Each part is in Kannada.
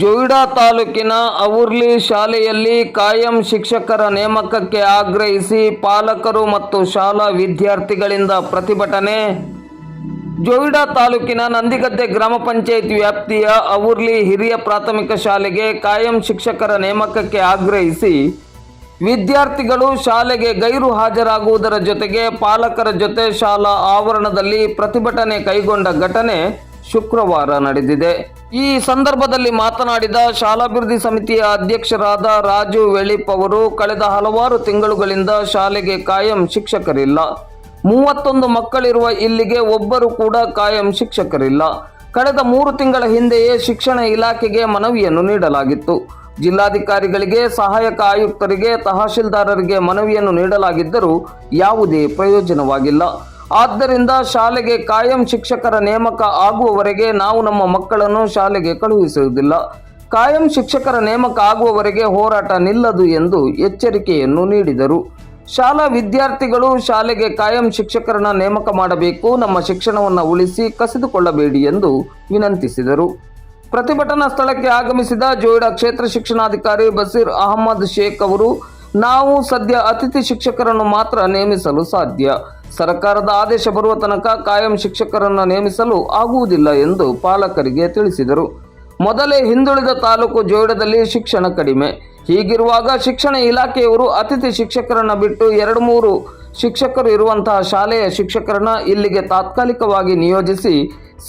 ಜೋಯಿಡಾ ತಾಲೂಕಿನ ಅವುರ್ಲಿ ಶಾಲೆಯಲ್ಲಿ ಕಾಯಂ ಶಿಕ್ಷಕರ ನೇಮಕಕ್ಕೆ ಆಗ್ರಹಿಸಿ ಪಾಲಕರು ಮತ್ತು ಶಾಲಾ ವಿದ್ಯಾರ್ಥಿಗಳಿಂದ ಪ್ರತಿಭಟನೆ. ಜೋಯಿಡಾ ತಾಲೂಕಿನ ನಂದಿಗದ್ದೆ ಗ್ರಾಮ ಪಂಚಾಯತ್ ವ್ಯಾಪ್ತಿಯ ಅವುರ್ಲಿ ಹಿರಿಯ ಪ್ರಾಥಮಿಕ ಶಾಲೆಗೆ ಕಾಯಂ ಶಿಕ್ಷಕರ ನೇಮಕಕ್ಕೆ ಆಗ್ರಹಿಸಿ ವಿದ್ಯಾರ್ಥಿಗಳು ಶಾಲೆಗೆ ಗೈರು ಹಾಜರಾಗುವುದರ ಜೊತೆಗೆ ಪಾಲಕರ ಜೊತೆ ಶಾಲಾ ಆವರಣದಲ್ಲಿ ಪ್ರತಿಭಟನೆ ಕೈಗೊಂಡ ಘಟನೆ ಶುಕ್ರವಾರ ನಡೆದಿದೆ. ಈ ಸಂದರ್ಭದಲ್ಲಿ ಮಾತನಾಡಿದ ಶಾಲಾಭಿವೃದ್ಧಿ ಸಮಿತಿಯ ಅಧ್ಯಕ್ಷರಾದ ರಾಜು ವೆಳಿಪ್ ಅವರು, ಕಳೆದ ಹಲವಾರು ತಿಂಗಳುಗಳಿಂದ ಶಾಲೆಗೆ ಕಾಯಂ ಶಿಕ್ಷಕರಿಲ್ಲ. ಮೂವತ್ತೊಂದು ಮಕ್ಕಳಿರುವ ಇಲ್ಲಿಗೆ ಒಬ್ಬರು ಕೂಡ ಕಾಯಂ ಶಿಕ್ಷಕರಿಲ್ಲ. ಕಳೆದ ಮೂರು ತಿಂಗಳ ಹಿಂದೆಯೇ ಶಿಕ್ಷಣ ಇಲಾಖೆಗೆ ಮನವಿಯನ್ನು ನೀಡಲಾಗಿತ್ತು. ಜಿಲ್ಲಾಧಿಕಾರಿಗಳಿಗೆ, ಸಹಾಯಕ ಆಯುಕ್ತರಿಗೆ, ತಹಶೀಲ್ದಾರರಿಗೆ ಮನವಿಯನ್ನು ನೀಡಲಾಗಿದ್ದರೂ ಯಾವುದೇ ಪ್ರಯೋಜನವಾಗಿಲ್ಲ. ಆದ್ದರಿಂದ ಶಾಲೆಗೆ ಕಾಯಂ ಶಿಕ್ಷಕರ ನೇಮಕ ಆಗುವವರೆಗೆ ನಾವು ನಮ್ಮ ಮಕ್ಕಳನ್ನು ಶಾಲೆಗೆ ಕಳುಹಿಸುವುದಿಲ್ಲ. ಕಾಯಂ ಶಿಕ್ಷಕರ ನೇಮಕ ಆಗುವವರೆಗೆ ಹೋರಾಟ ನಿಲ್ಲದು ಎಂದು ಎಚ್ಚರಿಕೆಯನ್ನು ನೀಡಿದರು. ಶಾಲಾ ವಿದ್ಯಾರ್ಥಿಗಳು ಶಾಲೆಗೆ ಕಾಯಂ ಶಿಕ್ಷಕರನ್ನ ನೇಮಕ ಮಾಡಬೇಕು, ನಮ್ಮ ಶಿಕ್ಷಣವನ್ನು ಉಳಿಸಿ ಕಸಿದುಕೊಳ್ಳಬೇಡಿ ಎಂದು ವಿನಂತಿಸಿದರು. ಪ್ರತಿಭಟನಾ ಸ್ಥಳಕ್ಕೆ ಆಗಮಿಸಿದ ಜೋಯಿಡಾ ಕ್ಷೇತ್ರ ಶಿಕ್ಷಣಾಧಿಕಾರಿ ಬಸೀರ್ ಅಹಮದ್ ಶೇಖ್ ಅವರು, ನಾವು ಸದ್ಯ ಅತಿಥಿ ಶಿಕ್ಷಕರನ್ನು ಮಾತ್ರ ನೇಮಿಸಲು ಸಾಧ್ಯ. ಸರ್ಕಾರದ ಆದೇಶ ಬರುವ ತನಕ ಕಾಯಂ ಶಿಕ್ಷಕರನ್ನು ನೇಮಿಸಲು ಆಗುವುದಿಲ್ಲ ಎಂದು ಪಾಲಕರಿಗೆ ತಿಳಿಸಿದರು. ಮೊದಲೇ ಹಿಂದುಳಿದ ತಾಲೂಕು ಜೋಯಿಡದಲ್ಲಿ ಶಿಕ್ಷಣ ಕಡಿಮೆ. ಹೀಗಿರುವಾಗ ಶಿಕ್ಷಣ ಇಲಾಖೆಯವರು ಅತಿಥಿ ಶಿಕ್ಷಕರನ್ನು ಬಿಟ್ಟು ಎರಡು ಮೂರು ಶಿಕ್ಷಕರು ಇರುವಂತಹ ಶಾಲೆಯ ಶಿಕ್ಷಕರನ್ನು ಇಲ್ಲಿಗೆ ತಾತ್ಕಾಲಿಕವಾಗಿ ನಿಯೋಜಿಸಿ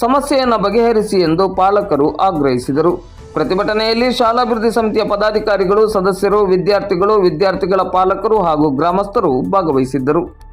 ಸಮಸ್ಯೆಯನ್ನು ಬಗೆಹರಿಸಿ ಎಂದು ಪಾಲಕರು ಆಗ್ರಹಿಸಿದರು. ಪ್ರತಿಭಟನೆಯಲ್ಲಿ ಶಾಲಾಭಿವೃದ್ಧಿ ಸಮಿತಿಯ ಪದಾಧಿಕಾರಿಗಳು, ಸದಸ್ಯರು, ವಿದ್ಯಾರ್ಥಿಗಳು, ವಿದ್ಯಾರ್ಥಿಗಳ ಪಾಲಕರು ಹಾಗೂ ಗ್ರಾಮಸ್ಥರು ಭಾಗವಹಿಸಿದ್ದರು.